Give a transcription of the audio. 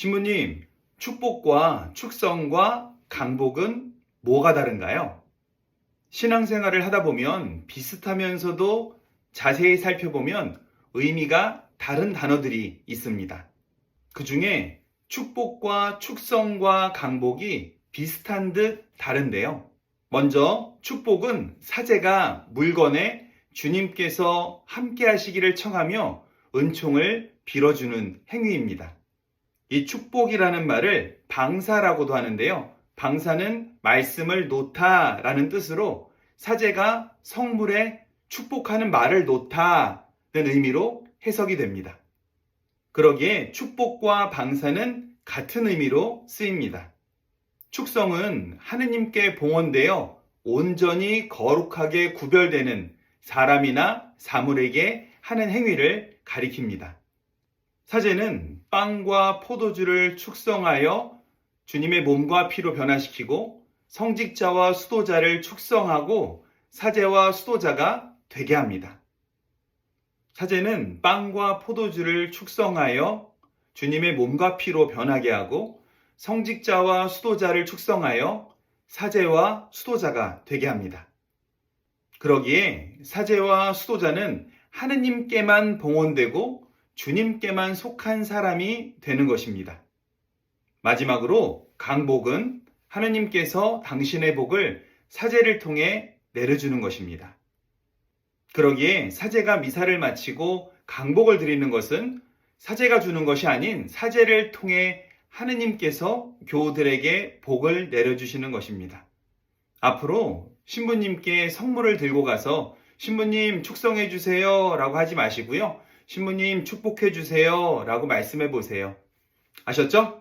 신부님, 축복과 축성과 강복은 뭐가 다른가요? 신앙생활을 하다 보면 비슷하면서도 자세히 살펴보면 의미가 다른 단어들이 있습니다. 그 중에 축복과 축성과 강복이 비슷한 듯 다른데요. 먼저 축복은 사제가 물건에 주님께서 함께 하시기를 청하며 은총을 빌어주는 행위입니다. 이 축복이라는 말을 방사라고도 하는데요. 방사는 말씀을 놓다라는 뜻으로 사제가 성물에 축복하는 말을 놓다는 의미로 해석이 됩니다. 그러기에 축복과 방사는 같은 의미로 쓰입니다. 축성은 하느님께 봉헌되어 온전히 거룩하게 구별되는 사람이나 사물에게 하는 행위를 가리킵니다. 사제는 빵과 포도주를 축성하여 주님의 몸과 피로 변화시키고 성직자와 수도자를 축성하고 사제와 수도자가 되게 합니다. 사제는 빵과 포도주를 축성하여 주님의 몸과 피로 변하게 하고 성직자와 수도자를 축성하여 사제와 수도자가 되게 합니다. 그러기에 사제와 수도자는 하느님께만 봉헌되고 주님께만 속한 사람이 되는 것입니다. 마지막으로 강복은 하느님께서 당신의 복을 사제를 통해 내려주는 것입니다. 그러기에 사제가 미사를 마치고 강복을 드리는 것은 사제가 주는 것이 아닌 사제를 통해 하느님께서 교우들에게 복을 내려주시는 것입니다. 앞으로 신부님께 선물을 들고 가서 신부님 축성해 주세요 라고 하지 마시고요. 신부님 축복해 주세요 라고 말씀해 보세요. 아셨죠?